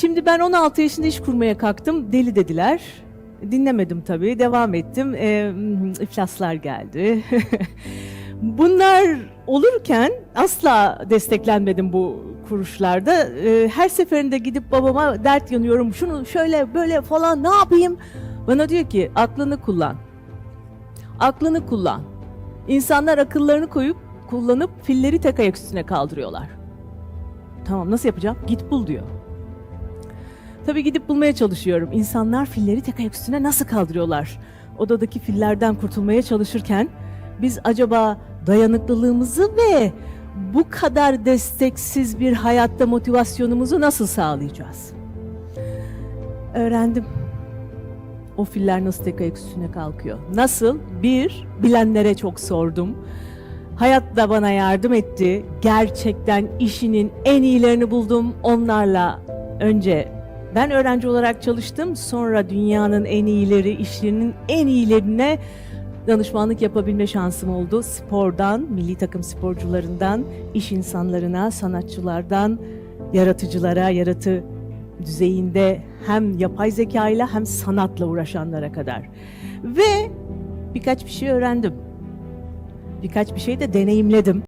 Şimdi ben 16 yaşında iş kurmaya kalktım. Deli dediler. Dinlemedim tabii. Devam ettim. E, iflaslar geldi. Bunlar olurken asla desteklenmedim bu kuruluşlarda. E, her seferinde gidip babama dert yanıyorum. Şunu şöyle böyle falan ne yapayım? Bana diyor ki aklını kullan. Aklını kullan. İnsanlar akıllarını koyup kullanıp filleri tek ayak üstüne kaldırıyorlar. Tamam nasıl yapacağım? Git bul diyor. Tabii gidip bulmaya çalışıyorum. İnsanlar filleri tek ayak üstüne nasıl kaldırıyorlar? Odadaki fillerden kurtulmaya çalışırken biz acaba dayanıklılığımızı ve bu kadar desteksiz bir hayatta motivasyonumuzu nasıl sağlayacağız? Öğrendim. O filler nasıl tek ayak üstüne kalkıyor? Nasıl? Bir, bilenlere çok sordum. Hayat da bana yardım etti. Gerçekten işinin en iyilerini buldum. Onlarla önce ben öğrenci olarak çalıştım. Sonra dünyanın en iyileri, işlerinin en iyilerine danışmanlık yapabilme şansım oldu. Spordan, milli takım sporcularından, iş insanlarına, sanatçılardan, yaratıcılara, yaratı düzeyinde hem yapay zeka ile hem sanatla uğraşanlara kadar. Ve birkaç bir şey öğrendim. Birkaç bir şey de deneyimledim.